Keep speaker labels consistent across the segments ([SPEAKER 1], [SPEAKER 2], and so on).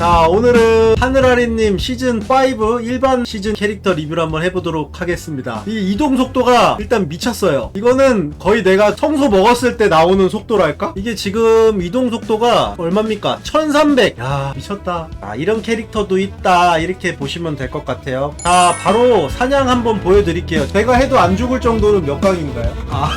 [SPEAKER 1] 자 오늘은 하늘아리님 시즌5 일반 시즌 캐릭터 리뷰를 한번 해보도록 하겠습니다. 이 이동 속도가 일단 미쳤어요. 이거는 거의 내가 청소 먹었을 때 나오는 속도랄까? 이게 지금 이동 속도가 얼마입니까? 1300야 미쳤다. 아 이런 캐릭터도 있다. 이렇게 보시면 될 것 같아요. 자 바로 사냥 한번 보여드릴게요. 제가 해도 안 죽을 정도는 몇 강인가요? 아.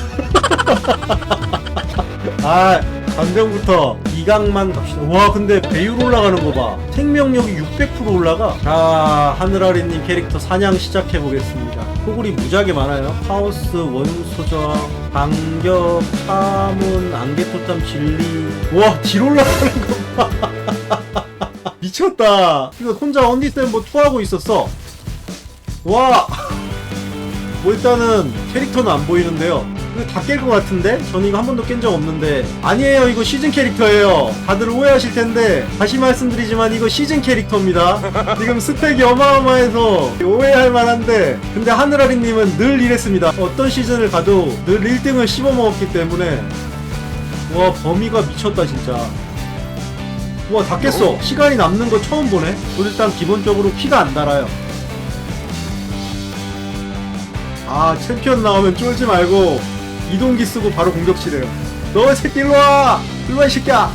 [SPEAKER 1] 아, 감정부터 2강만 갑시다. 와, 근데 배율 올라가는 거 봐. 생명력이 600% 올라가. 자, 하늘아리님 캐릭터 사냥 시작해 보겠습니다. 소굴이 무지하게 많아요. 카오스, 원소저, 반격, 파문, 안개토탐, 진리. 와, 질 올라가는 거 봐. 미쳤다. 이거 혼자 언니쌤 뭐 투하고 있었어. 와! 뭐 일단은 캐릭터는 안 보이는데요. 이거 다 깰 것 같은데? 저는 이거 한 번도 깬 적 없는데. 아니에요 이거 시즌 캐릭터예요. 다들 오해하실 텐데. 다시 말씀드리지만 이거 시즌 캐릭터입니다. 지금 스펙이 어마어마해서 오해할 만한데. 근데 하늘아리님은 늘 이랬습니다. 어떤 시즌을 가도 늘 1등을 씹어먹었기 때문에. 와 범위가 미쳤다 진짜. 와다 깼어. 시간이 남는 거 처음 보네. 일단 기본적으로 키가 안 달아요. 아 챔피언 나오면 쫄지 말고 이동기 쓰고 바로 공격치래요. 너이 새끼 일로와! 일로와 이 새끼야!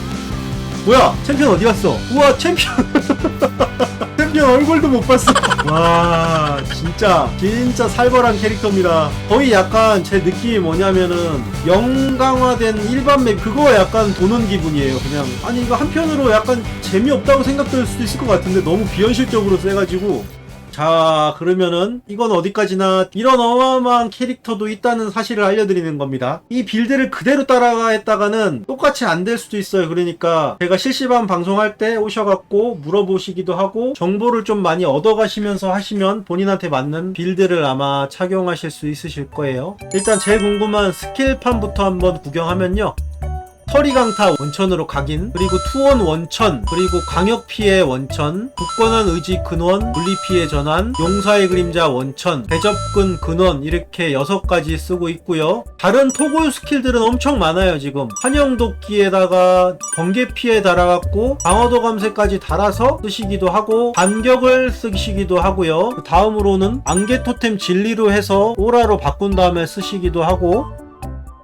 [SPEAKER 1] 뭐야? 챔피언 어디 갔어? 우와 챔피언! 챔피언 얼굴도 못 봤어. 와 진짜 진짜 살벌한 캐릭터입니다. 거의 약간 제 느낌이 뭐냐면은 영강화된 일반 맵 그거 약간 도는 기분이에요 그냥. 아니 이거 한편으로 약간 재미없다고 생각될 수도 있을 것 같은데 너무 비현실적으로 세가지고 자 그러면은 이건 어디까지나 이런 어마어마한 캐릭터도 있다는 사실을 알려드리는 겁니다. 이 빌드를 그대로 따라가 했다가는 똑같이 안 될 수도 있어요. 그러니까 제가 실시간 방송할 때 오셔갖고 물어보시기도 하고 정보를 좀 많이 얻어가시면서 하시면 본인한테 맞는 빌드를 아마 착용하실 수 있으실 거예요. 일단 제일 궁금한 스킬판부터 한번 구경하면요 서리강타 원천으로 각인 그리고 투원 원천 그리고 강력피해 원천 굳건한 의지 근원 분리피해 전환 용사의 그림자 원천 대접근 근원 이렇게 여섯 가지 쓰고 있고요. 다른 토골 스킬들은 엄청 많아요 지금. 환영도끼에다가 번개피해 달아갖고 방어도 감쇠까지 달아서 쓰시기도 하고 반격을 쓰시기도 하고요. 그 다음으로는 안개 토템 진리로 해서 오라로 바꾼 다음에 쓰시기도 하고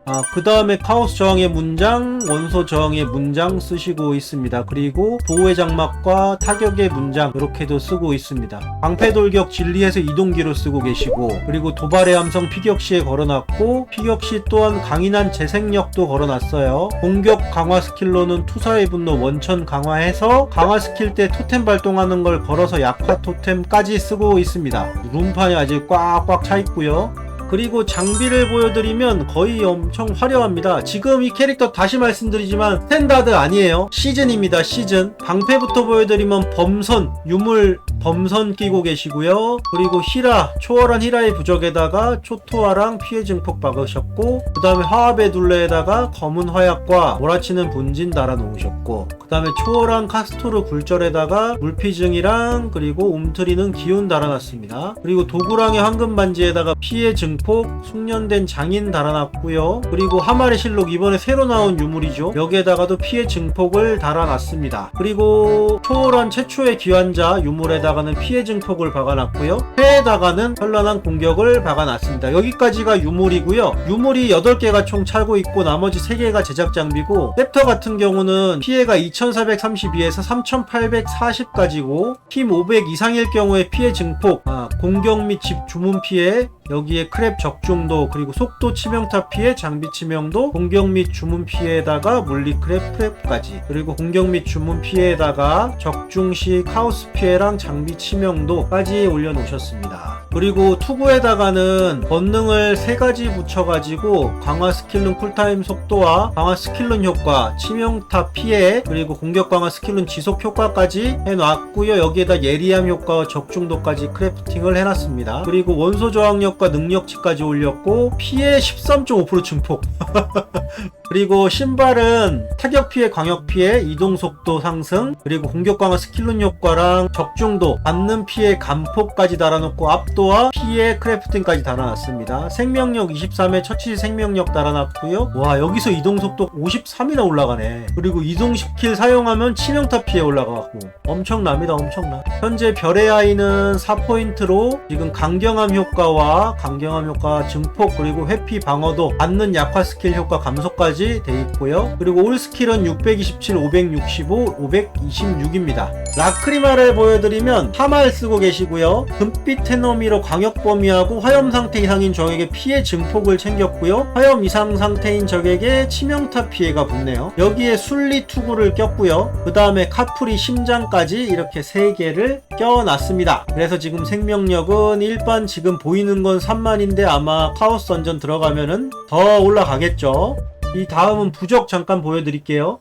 [SPEAKER 1] 아, 그 다음에 카오스 저항의 문장, 원소 저항의 문장 쓰시고 있습니다. 그리고 보호의 장막과 타격의 문장 이렇게도 쓰고 있습니다. 방패 돌격 진리에서 이동기로 쓰고 계시고 그리고 도발의 함성 피격시에 걸어놨고 피격시 또한 강인한 재생력도 걸어놨어요. 공격 강화 스킬로는 투사의 분노 원천 강화해서 강화 스킬 때 토템 발동하는 걸 걸어서 약화 토템까지 쓰고 있습니다. 룸판이 아직 꽉꽉 차 있고요. 그리고 장비를 보여드리면 거의 엄청 화려합니다. 지금 이 캐릭터 다시 말씀드리지만 스탠다드 아니에요. 시즌입니다. 시즌. 방패부터 보여드리면 범선, 유물 범선 끼고 계시고요. 그리고 히라, 초월한 히라의 부적에다가 초토화랑 피해 증폭 박으셨고 그 다음에 화합의 둘레에다가 검은 화약과 몰아치는 분진 달아 놓으셨고 그 다음에 초월한 카스토르 굴절에다가 물피증이랑 그리고 움트리는 기운 달아놨습니다. 그리고 도구랑의 황금 반지에다가 피해 증폭, 숙련된 장인 달아놨고요. 그리고 하마의 실록 이번에 새로 나온 유물이죠. 여기에다가도 피해 증폭을 달아놨습니다. 그리고 초월한 최초의 기환자 유물에다가는 피해 증폭을 박아놨고요. 회에다가는 현란한 공격을 박아놨습니다. 여기까지가 유물이고요. 유물이 8개가 총 차고 있고 나머지 3개가 제작 장비고 셉터 같은 경우는 피해가 2432에서 3840까지고 팀500 이상일 경우에 피해 증폭, 아, 공격 및 집 주문 피해, 여기에 크랩 적중도 그리고 속도 치명타 피해 장비 치명도 공격 및 주문 피해에다가 물리 크랩 프랩까지. 그리고 공격 및 주문 피해에다가 적중 시 카오스 피해랑 장비 치명도까지 올려놓으셨습니다 그리고 투구에다가는 권능을 세 가지 붙여가지고 강화 스킬룬 쿨타임 속도와 강화 스킬룬 효과 치명타 피해 그리고 공격 강화 스킬룬 지속 효과까지 해놨고요. 여기에다 예리함 효과와 적중도까지 크래프팅을 해놨습니다. 그리고 원소 저항력과 능력치까지 올렸고 피해 13.5% 증폭 그리고 신발은 타격 피해, 광역 피해, 이동 속도 상승, 그리고 공격 강화 스킬룬 효과랑 적중도, 받는 피해 감폭까지 달아놓고 압도와 피해 크래프팅까지 달아놨습니다. 생명력 23에 처치 생명력 달아놨고요. 와 여기서 이동 속도 53이나 올라가네. 그리고 이동 스킬 사용하면 치명타 피해 올라가고 엄청납니다, 엄청나. 현재 별의 아이는 4포인트로 지금 강경함 효과와 강경함 효과 증폭 그리고 회피 방어도 받는 약화 스킬 효과 감소까지 돼 있고요. 그리고 올 스킬은 627, 565, 526입니다. 라크리마를 보여드리면 하마를 쓰고 계시고요. 금빛 테너미로 광역 범위하고 화염 상태 이상인 적에게 피해 증폭을 챙겼고요. 화염 이상 상태인 적에게 치명타 피해가 붙네요. 여기에 순리 투구를 꼈고요. 그 다음에 카프리 심장까지 이렇게 3개를 껴놨습니다. 그래서 지금 생명력은 일반 지금 보이는 건 3만인데 아마 카오스 던전 들어가면은 더 올라가겠죠. 이 다음은 부적 잠깐 보여드릴게요.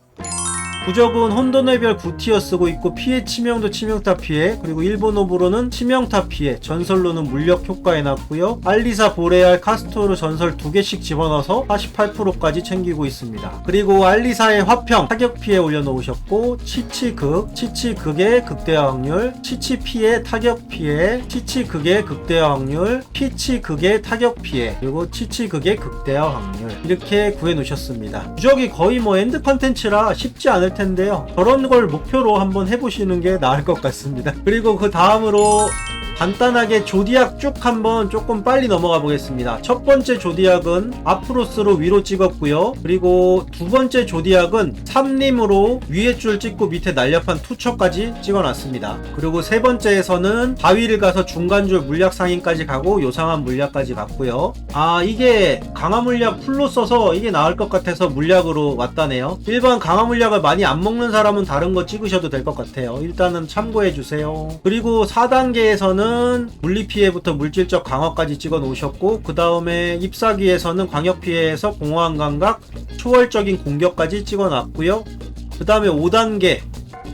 [SPEAKER 1] 부적은 혼돈의별 9티어 쓰고 있고 피해 치명도 치명타 피해 그리고 일본 오브로는 치명타 피해 전설로는 물력 효과 해놨고요. 알리사 보레알 카스토르 전설 두 개씩 집어넣어서 48%까지 챙기고 있습니다. 그리고 알리사의 화평 타격 피해 올려놓으셨고 치치극 치치극의 극대화 확률 치치 피해 타격 피해 치치극의 극대화 확률 피치극의 타격 피해 그리고 치치극의 극대화 확률 이렇게 구해놓으셨습니다. 부적이 거의 뭐 엔드 컨텐츠라 쉽지 않을 텐데요. 저런 걸 목표로 한번 해보시는 게 나을 것 같습니다. 그리고 그 다음으로 간단하게 조디악 쭉 한번 조금 빨리 넘어가 보겠습니다. 첫 번째 조디악은 아프로스로 위로 찍었고요. 그리고 두 번째 조디악은 삼림으로 위에 줄 찍고 밑에 날렵한 투처까지 찍어놨습니다. 그리고 세 번째에서는 바위를 가서 중간줄 물약 상인까지 가고 요상한 물약까지 갔고요. 아 이게 강화 물약 풀로 써서 이게 나을 것 같아서 물약으로 왔다네요. 일반 강화 물약을 많이 안 먹는 사람은 다른 거 찍으셔도 될 것 같아요. 일단은 참고해 주세요. 그리고 4단계에서는 물리 피해부터 물질적 강화까지 찍어 놓으셨고 그 다음에 잎사귀에서는 광역 피해에서 공허한 감각, 초월적인 공격까지 찍어 놨고요. 그 다음에 5단계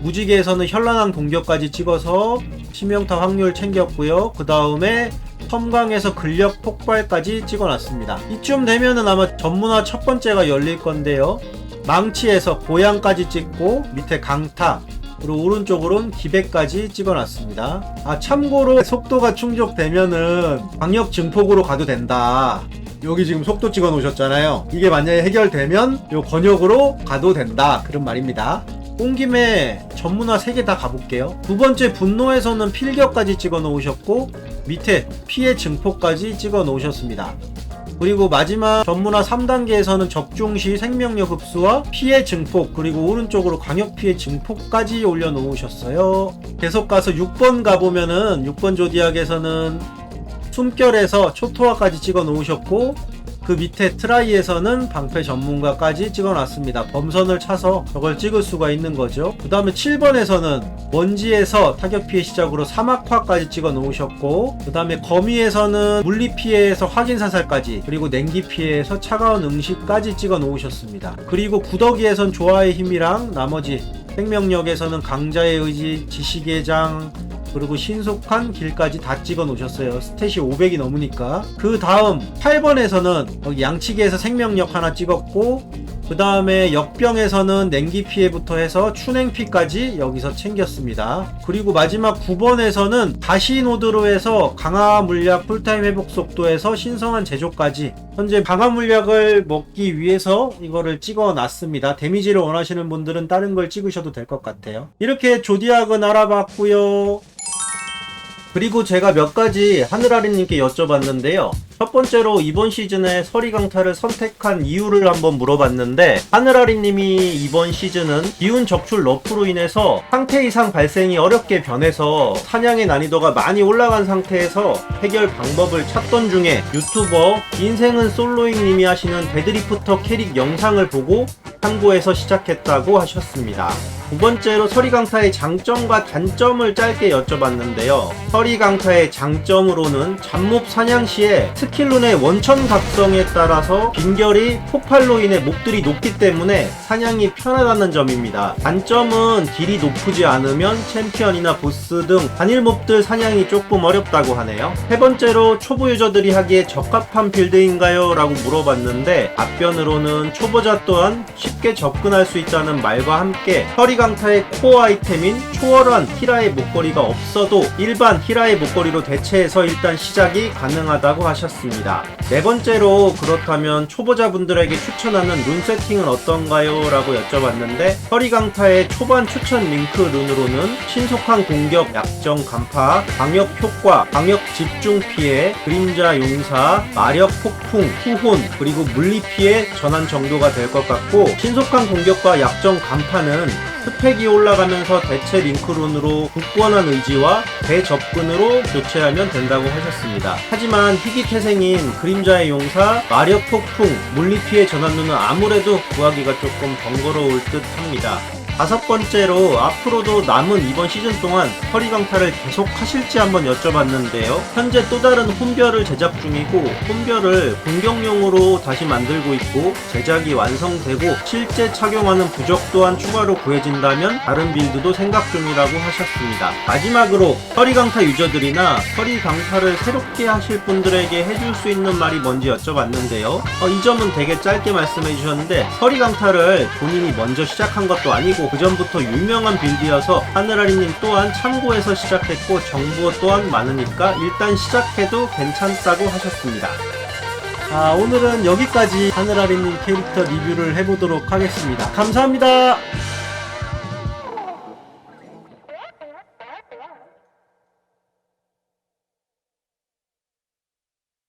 [SPEAKER 1] 무지개에서는 현란한 공격까지 찍어서 치명타 확률 챙겼고요. 그 다음에 섬광에서 근력 폭발까지 찍어놨습니다. 이쯤 되면은 아마 전문화 첫 번째가 열릴 건데요. 망치에서 고양까지 찍고 밑에 강타 그리고 오른쪽으로는 기백까지 찍어놨습니다. 아 참고로 속도가 충족되면은 광역 증폭으로 가도 된다. 여기 지금 속도 찍어 놓으셨잖아요. 이게 만약에 해결되면 요 권역으로 가도 된다. 그런 말입니다. 온 김에 전문화 3개 다 가볼게요. 두 번째 분노에서는 필격까지 찍어 놓으셨고 밑에 피해 증폭까지 찍어 놓으셨습니다. 그리고 마지막 전문화 3단계에서는 적중 시 생명력 흡수와 피해 증폭 그리고 오른쪽으로 광역 피해 증폭까지 올려놓으셨어요. 계속 가서 6번 가보면은 6번 조디악에서는 숨결에서 초토화까지 찍어 놓으셨고 그 밑에 트라이에서는 방패 전문가까지 찍어놨습니다. 범선을 차서 저걸 찍을 수가 있는 거죠. 그 다음에 7번에서는 먼지에서 타격 피해 시작으로 사막화까지 찍어 놓으셨고 그 다음에 거미에서는 물리 피해에서 확인 사살까지 그리고 냉기 피해에서 차가운 응시까지 찍어 놓으셨습니다. 그리고 구더기에선 조화의 힘이랑 나머지 생명력에서는 강자의 의지, 지식의 장, 그리고 신속한 길까지 다 찍어 놓으셨어요. 스탯이 500이 넘으니까. 그 다음 8번에서는 여기 양치기에서 생명력 하나 찍었고 그 다음에 역병에서는 냉기 피해부터 해서 추냉 피까지 여기서 챙겼습니다. 그리고 마지막 9번에서는 다시 노드로 해서 강화 물약 풀타임 회복 속도에서 신성한 제조까지 현재 강화 물약을 먹기 위해서 이거를 찍어 놨습니다. 데미지를 원하시는 분들은 다른 걸 찍으셔도 될 것 같아요. 이렇게 조디악은 알아봤고요. 그리고 제가 몇 가지 하늘아리님께 여쭤봤는데요. 첫 번째로 이번 시즌에 서리강타를 선택한 이유를 한번 물어봤는데 하늘아리님이 이번 시즌은 기운 적출 러프로 인해서 상태 이상 발생이 어렵게 변해서 사냥의 난이도가 많이 올라간 상태에서 해결 방법을 찾던 중에 유튜버 인생은 솔로잉님이 하시는 데드리프터 캐릭 영상을 보고 참고해서 시작했다고 하셨습니다.
[SPEAKER 2] 두 번째로 서리 강타의 장점과 단점을 짧게 여쭤봤는데요. 서리 강타의 장점으로는 잡몹 사냥 시에 스킬룬의 원천 각성에 따라서 빈결이 폭발로 인해 몹들이 높기 때문에 사냥이 편하다는 점입니다. 단점은 딜이 높지 않으면 챔피언이나 보스 등 단일 몹들 사냥이 조금 어렵다고 하네요. 세 번째로 초보 유저들이 하기에 적합한 빌드인가요? 라고 물어봤는데 답변으로는 초보자 또한 쉽게 접근할 수 있다는 말과 함께 허리 강타의 코어 아이템인 초월한 히라의 목걸이가 없어도 일반 히라의 목걸이로 대체해서 일단 시작이 가능하다고 하셨습니다. 네 번째로 그렇다면 초보자분들에게 추천하는 룬 세팅은 어떤가요? 라고 여쭤봤는데 허리 강타의 초반 추천 링크 룬으로는 신속한 공격, 약정 간파, 방역 효과, 방역 집중 피해, 그림자 용사, 마력 폭풍, 후혼, 그리고 물리 피해 전환 정도가 될 것 같고 신속한 공격과 약정 간파는 스펙이 올라가면서 대체 링크론으로 굳건한 의지와 대접근으로 교체하면 된다고 하셨습니다. 하지만 희귀 태생인 그림자의 용사, 마력 폭풍, 물리 피해 전환루는 아무래도 구하기가 조금 번거로울 듯 합니다. 다섯 번째로 앞으로도 남은 이번 시즌 동안 허리 강타를 계속 하실지 한번 여쭤봤는데요. 현재 또 다른 혼별을 제작 중이고 혼별을 공격용으로 다시 만들고 있고 제작이 완성되고 실제 착용하는 부적 또한 추가로 구해진다면 다른 빌드도 생각 중이라고 하셨습니다. 마지막으로 허리 강타 유저들이나 허리 강타를 새롭게 하실 분들에게 해줄 수 있는 말이 뭔지 여쭤봤는데요. 어, 이 점은 되게 짧게 말씀해 주셨는데 허리 강타를 본인이 먼저 시작한 것도 아니고 그 전부터 유명한 빌드여서 하늘아리님 또한 참고해서 시작했고 정보 또한 많으니까 일단 시작해도 괜찮다고 하셨습니다.
[SPEAKER 1] 아, 오늘은 여기까지 하늘아리님 캐릭터 리뷰를 해보도록 하겠습니다. 감사합니다.